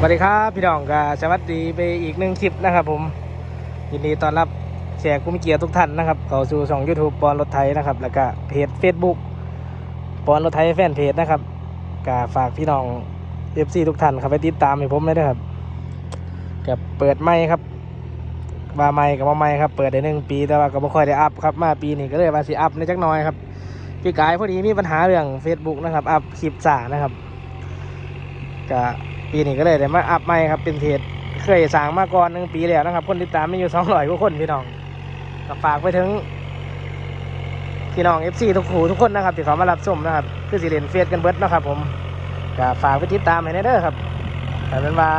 สวัสดีครับพี่น้องก็สวัสดีไปอีกหนึ่งคลิปนะครับ ผมยินดีต้อนรับแขกผู้มีเกียรติทุกท่านนะครับเข้าสู่ช่อง YouTube ปอนรถไทยนะครับ แล้วก็เพจ Facebook ปอนรถไทยแฟนเพจนะครับก็ฝากพี่น้อง FC ทุกท่านครับไปติดตามให้ผมเลยนะครับกับเปิดไม่ครับว่าไม่กับว่าไม่ครับเปิดได้หนึ่งปีแต่ว่าก็ไม่ค่อยได้อัพครับมาปีนี้ก็เลยว่าสิอัพในจักหน้อยครับพี่กายพอดีมีปัญหาเรื่อง Facebook นะครับอัพคลิปสานะครับก็ ปีนี้ก็เลยได้มาอัพใหม่ครับเป็นเพจเคยสร้างมาก่อนหนึ่งปีแล้วนะครับ คนติดตามมีอยู่สองร้อยกว่าคนพี่น้องก็ฝากไปถึงพี่น้อง FC ทุกหูทุกคนนะครับที่เขามารับชมนะครับคือสิเล่นเฟซกันเบิร์ดนะครับผมก็ฝากไปติดตามให้แน่เด้อครับแต่เป็นว่า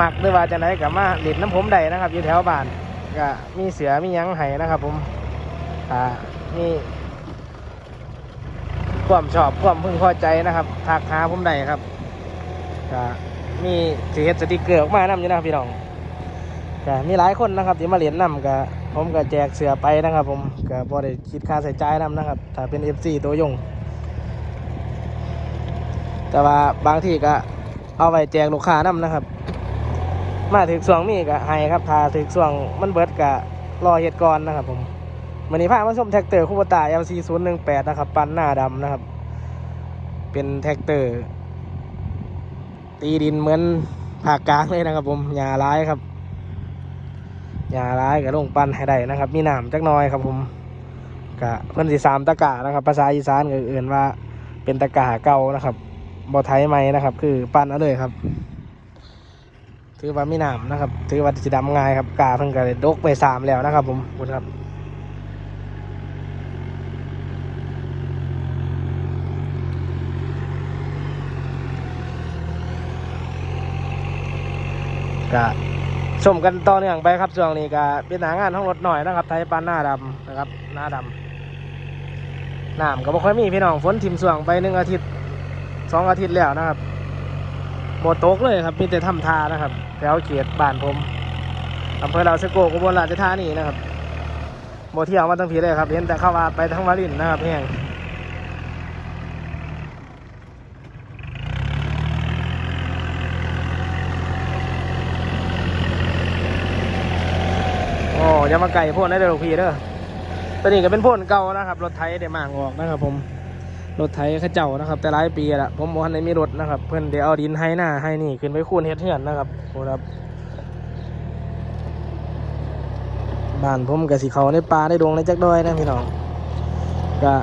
มักหรือว่าจะไหนกับมาเล่นน้ำผมใดนะครับ อยู่แถวบ้านก็มีเสือมียังไห้นะครับ ผมอ่ามีความชอบความพึงพอใจนะครับทักหาผมใดครับ ก็มีสีเฮ็ดสติกเกอร์ออกมานำอยู่นะครับพี่น้องก็มีหลายคนนะครับที่มาเล่นนำก็ผมก็แจกเสือไปนะครับ ผมก็พอได้คิดค่าใส่ใจายนำนะครับ ถ้าเป็น FC ตัวยง แต่ว่าบางที่ก็เอาไว้แจกลูกค้านำนะครับ มาถึงส่วงนี้ก็ให้ครับถ้าถึงส่วงมันเบิดก็รอเฮ็ดก่อนนะครับ ผมวันนี้พามาชมแท็กเตอร์คูปตา LC 0 1 8นะครับ ปันหน้าดำนะครับ เป็นแท็กเตอร์ ตีดินเหมือนภาคกลางเลยนะครับ ผมหญ้าร้ายครับหญ้าร้ายกับลงปั้นให้ได้นะครับ มีหนามจักน้อยครับ ผมกะเพิ่นสิสามตะกร้านะครับ ภาษาอีสานก็เอื่นว่าเป็นตะกร้าเก่านะครับบ่ไทยใหม่นะครับ คือปั้นเอาเลยครับ ถือว่ามีหนามนะครับ ถือว่าสิดำง่ายครับกาเพิ่งก็ได้ดกไปสามแล้วนะครับ ผมคุณครับ ก็ชมกันต่อเนื่องไปครับช่วงนี้ก็เป็นหนางานห้องรถหน่อยนะครับ ไทยปานหน้าดำนะครับ หน้าดำน้ำก็บ่ค่อยมีพี่น้องฝนทิมส่วงไปหนึ่งอาทิตย์สองอาทิตย์แล้วนะครับโบตกเลยครับมีแต่ทำทานะครับแถวเขตบ้านผมอำเภอเราสะโกกุบลราชธานีนะครับโบเที่ยวมาตั้งผีเลยครับเห็นแต่เข้าว่าไปทั้งวารินนะครับเนี่ยโอ้อยามาไก่พ่นได้เด้อลูกพี่เด้อตัวนี้ก็เป็นพ่นเก่านะครับ รถไถได้มางออกนะครับผมรถไถเข้าเจ้านะครับ แต่หลายปีละผมบอกในมีรถนะครับ เพื่อนเดี๋ยวเอาดินให้หน้าให้นี่ขึ้นไปคูนเฮ็ดเฮือนนะครับโอ้ครับบ้านผมกับสีเขาในป่าในดงในจักดอยนะพี่น้องก็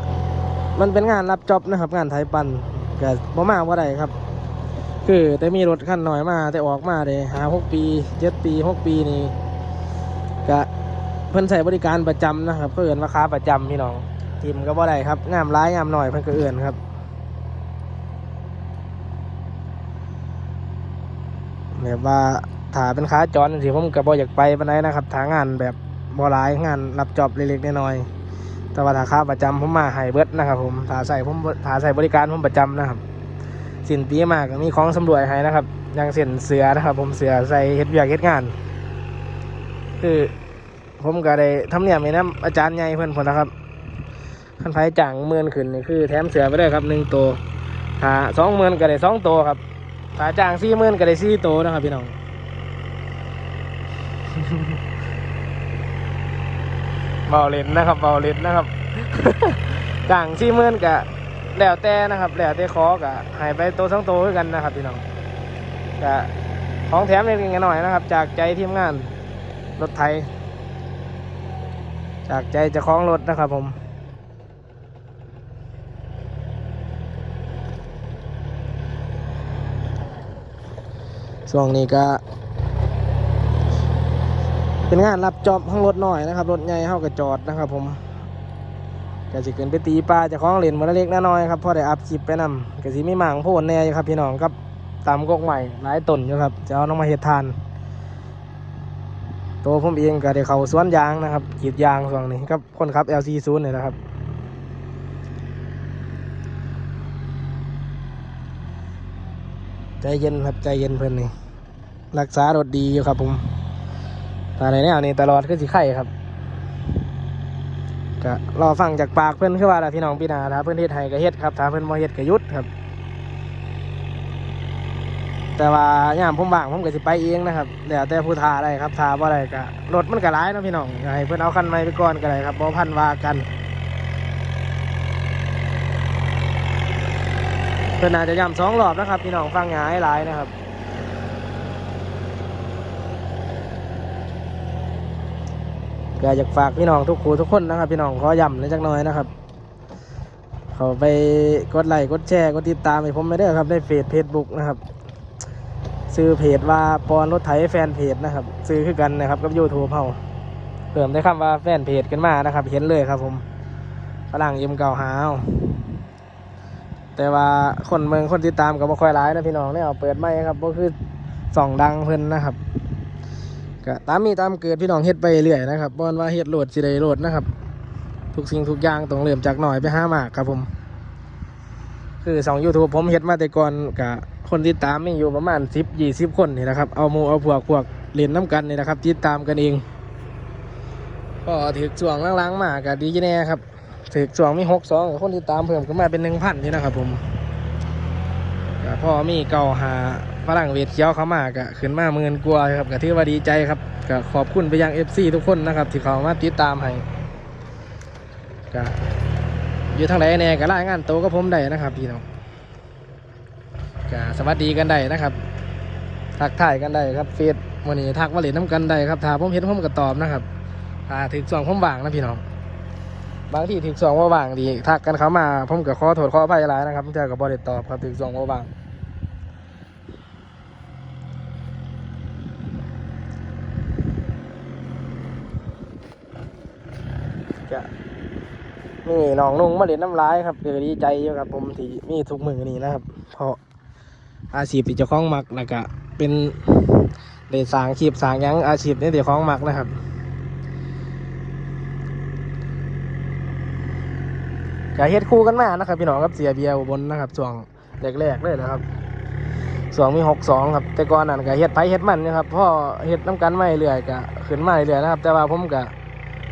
มันเป็นงานรับจ็อบนะครับ งานไถปันก็บ่มากว่าใดครับ คือแต่มีรถคันหน่อยมาแต่ออกมาเลยหาหกปีเจ็ดปีหกปีนี่ก็ พิ่นใส่บริการประจำนะครับก็เพื่อนราคาประจำพี่น้องทีมก็บ่ได้ครับงามร้ายงามหน่อยเพิ่นก็เอื่อนครับแบบว่าถ้าเป็นขาจรสิผมก็บ่อยากไปปานใดนะครับถ้างานแบบบ่หลายงานรับจอบเล็กๆน้อยๆแต่ว่าถ้าค้าประจำผมมาให้เบิดนะครับ ผมถ้าใส่ผมถ้าใส่บริการผมประจำนะครับสินปีมากมีของสำรวยให้นะครับอย่างเส้นเสือนะครับ ผมเสือใส่เฮ็ดเวียกเฮ็ดงาน คือ ผมก็ได้ทำเนียมให้น้ำอาจารย์ใหญ่เพิ่อนพนนะครับคันไฟจ่างเมือนขึ้นนี่คือแถมเสือไปได้ครับหนึ่งตัวถ้าสองเมือนก็ได้สองตัวครับถ้าจ่างสี่เมือนก็ได้สี่ตัวนะครับพี่น้องเบาเล่นนะครับเบาเล่นนะครับจ่างสี่เมือนก็แล้วแต่นะครับแล้วแต่คอก็หายไปตัวสองตัวคือกันนะครับพี่น้องก็ของแถมเล็กๆน้อยๆนะครับ จากใจทีมงานรถไทย จากใจจะคล้องรถนะครับผมช่วงนี้ก็ เป็นงานรับจอบห้องรถหน่อยนะครับรถใหญ่เข้ากับจอดนะครับผมก็จะเกินไปตีปลาจะคล้องเหรียญมาเล็กน้อยครับพอได้อัพคลิปไปนำก็สิมีหมางโพนแน่ครับพี่น้องครับตามกกใหม่หลายต้นอยู่ครับจะเอาน้องมาเฮ็ดทาน ตัวผมเองก็ได้เขาสวนยางนะครับกีดยางช่วงนี้ครับคนขับ LC 0 เนี่ยนะครับ ใจเย็นครับใจเย็นเพื่อนนี่รักษารถดีอยู่ครับผมตาในแนวนี้ตลอดคือสิไข่ครับก็รอฟังจากปากเพื่อนคือว่าพี่น้องพี่นาถ้าเพื่อนเฮ็ดให้ก็เฮ็ดครับถ้าเพื่อนบ่เฮ็ดก็ยุดครับ แต่ว่าย่ามผมว่างผมก็สิไปเองนะครับเดี๋ยวแต่ผู้ทาได้ครับทาบ่ได้ก็รถมันก็ร้ายนะพี่น้องก็ให้เพิ่นเอาคันใหม่ไปก่อนก็ได้ครับบ่พันว่ากัน เพิ่นอาจจะย่ำสองรอบนะครับ พี่น้องฟังหายหลายนะครับก็อยากฝากพี่น้องทุกครูทุกคนนะครับ พี่น้องขอย้ำเลยจักน่อยนะครับเขาไปกดไลค์กดแชร์กดติดตามให้ผมไม่ได้ครับในเฟซเฟซบุ๊กนะครับ ซื้อเพจว่าปอนรถไถแฟนเพจนะครับ ซื้อคือกันนะครับกับ YouTube เฮาเพิ่มได้คำว่าแฟนเพจกันมานะครับ เห็นเลยครับผมฝรั่งยิมเก่าหาวแต่ว่าคนเมืองคนติดตามก็บ่ค่อยร้ายนะพี่น้องเนี่ยเปิดไม่ครับก็คือส่องดังเพิ่นนะครับก็ตามมีตามเกิดพี่น้องเฮ็ดไปเรื่อยนะครับบอนว่าเฮ็ดโหลดสิได้โหลดนะครับ ทุกสิ่งทุกอย่างต้องเริ่มจากหน่อยไปห้ามากครับผม คือสองยูทูบผมเฮ็ดมาแต่ก่อนกับคนติดตามมีอยู่ประมาณสิบยี่สิบคนนี่นะครับ เอามูเอาพวกพวกเล่นน้ำกันนี่นะครับติดตามกันเอง ก็ถือช่วงล้างๆมากับดีแน่ครับถือช่วงมีหกสองคนติดตามเพิ่มขึ้นมาเป็นหนึ่งพันนี่นะครับ ผมก็พอมีเก่าหาฝรั่งเวทเขียวเขามากะขึ้นมาหมื่นกว่าครับก็ถือว่าดีใจครับก็ขอบคุณไปยัง FC ทุกคนนะครับ ที่เขามาติดตามให้ก็ อยู่ทางไหนแน่ก็รายงานโตก็ผมได้นะครับพี่น้องก็สวัสดีกันได้นะครับ ทักทายกันได้ครับเฟซวันนี้ทักมาเล่นน้ำกันได้ครับถ้าผมเห็นผมก็ตอบนะครับถ้าถึงสองผมว่างนะพี่น้อง บางที่ถึงสองว่าว่างดีทักกันเขามาผมก็ขอโทษขออภัยหลายนะครับเจอกับบริตอบครับถึงสองว่าว่างก็ นี่น้องนุ่งมาเล่นน้ำร้ายครับเดือดีใจอยู่ครับผมที่มีทุกมือนี่นะครับ เพราะอาชีพที่เจ้าของมักแล้วก็เป็นได้สางอาชีพสางยังอาชีพนี่เจ้าของมักนะครับก็เฮ็ดคู่กันมานะครับ พี่น้องครับเสียเบียร์บลนะครับช่วงแรกๆเลยนะครับช่วงมีหกสองครับแต่ก่อนนั้นก็เฮ็ดไผเฮ็ดมันนะครับพ่อเฮ็ดน้ำกันมาเรื่อยก็ขึ้นมาเรื่อยนะครับ แต่ว่าผมก็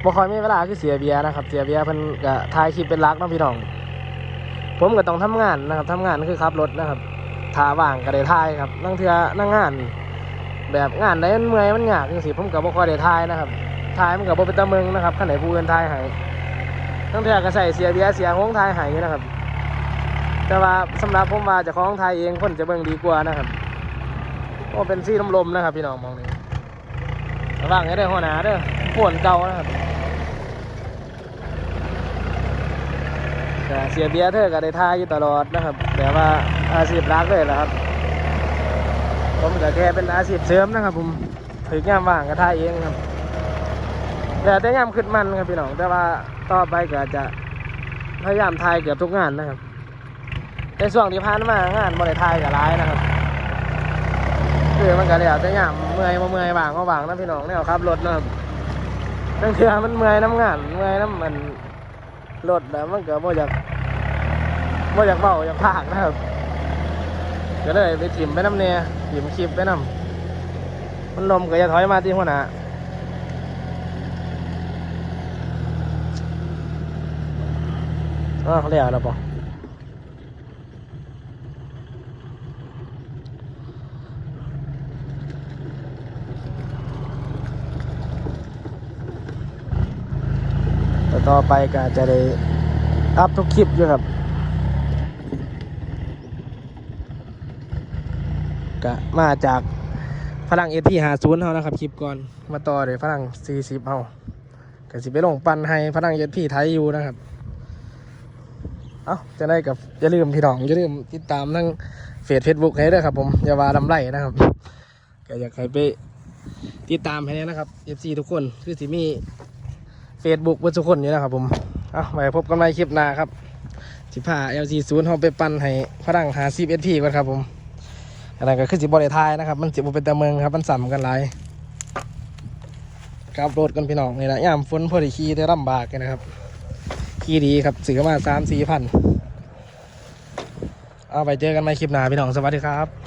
บ่ค่อยมีเวลาคือเสียเบียนะครับ เสียเบียเพิ่นก็ถ่ายคลิปเป็นลักเนาะพี่น้อง ผมก็ต้องทำงานนะครับทำงานคือขับรถนะครับถาว่างก็ได้ถ่ายครับนั่งเทื่อนั่งงาน แบบงานใดมันเมื่อยมันยากจังซี่ผมก็บ่ค่อยได้ถ่ายนะครับถ่ายมันก็บ่เป็นตะเมืองนะครับคันไหนผู้อื่นถ่ายให้นั่งเทื่อก็ใส่เสียเบียเสียหงถ่ายให้อยู่นะครับ แต่ว่าสำหรับผมว่าจะของถ่ายเองคนจะเบิ่งดีกว่านะครับก็เป็นซี่ลมๆนะครับ พี่น้องมองนี่ระวังให้ได้หัวหนาเด้อปวนเก่านะครับ ก็เสียเบียร์เธอก็ได้ท่าอยู่ตลอดนะครับแต่ว่าอาชีพรักเลยแหละครับ ผมก็แค่เป็นอาชีพเสริมนะครับผมถึงยามว่างก็ท่าเองครับแต่แต่ยามขึ้นมันครับพี่น้องแต่ว่าต่อไปก็จะพยายามทายเกือบทุกงานนะครับในช่วงที่ผ่านมางานบริทายกับร้ายนะครับคือมันก็เดี๋ยวแต่ยามเมื่อยมาเมื่อยว่างก็ว่างนะพี่น้องเนี่ยครับรถนะครับตั้งเทื่อมันเมื่อยน้ำงานเมื่อยน้ำมัน รถแล้วมันก็บ่อยากบ่อยากเบาอยากพากนะครับ ก็เลยไปถิ่มไปน้ำเนี่ยถิ่มคลิปไปน้ำมันลมก็จะถอยมาที่หัวหน้าอ๋อเขาเรียกแล้วปะ ต่ต่อไปก็จะได้อัพทุกคลิปอยู่ครับก็มาจากฝรั่งเอทีหาศูนย์เฮานะครับคลิปก่อนมาต่อเลยฝรั่งสี่สิบเฮาก็สิไปลงปันให้ฝรั่งเอทีไทยอยู่นะครับเอ้าจะได้กับอย่าลืมพี่น้องอย่าลืมติดตามทั้งเฟซเฟซบุ๊กให้ด้วยครับผมอย่าว่าลำไรนะครับก็อยากให้ไปติดตามให้นะครับเอฟซีทุกคนคือสิมี เฟซบุ๊กเพื่อทุกคนอยู่นะครับผมเอาไว้พบกันใหม่คลิปหน้าครับสิพา LC ศูนย์เฮาไปปันให้ฝรั่งหาซีเอสพีก่อนครับผมอันนั้นก็คือสิบริทายนะครับ มันสิบเป็นตะเมืองครับ มันสั่มกันหลายครับรถกันพี่น้องนี่นะยามฝนพอดีขี่ได้ลำบากกันนะครับขี่ดีครับซื้อมาสามสี่พันเอาไปเจอกันใหม่คลิปหน้าพี่น้องสวัสดีครับ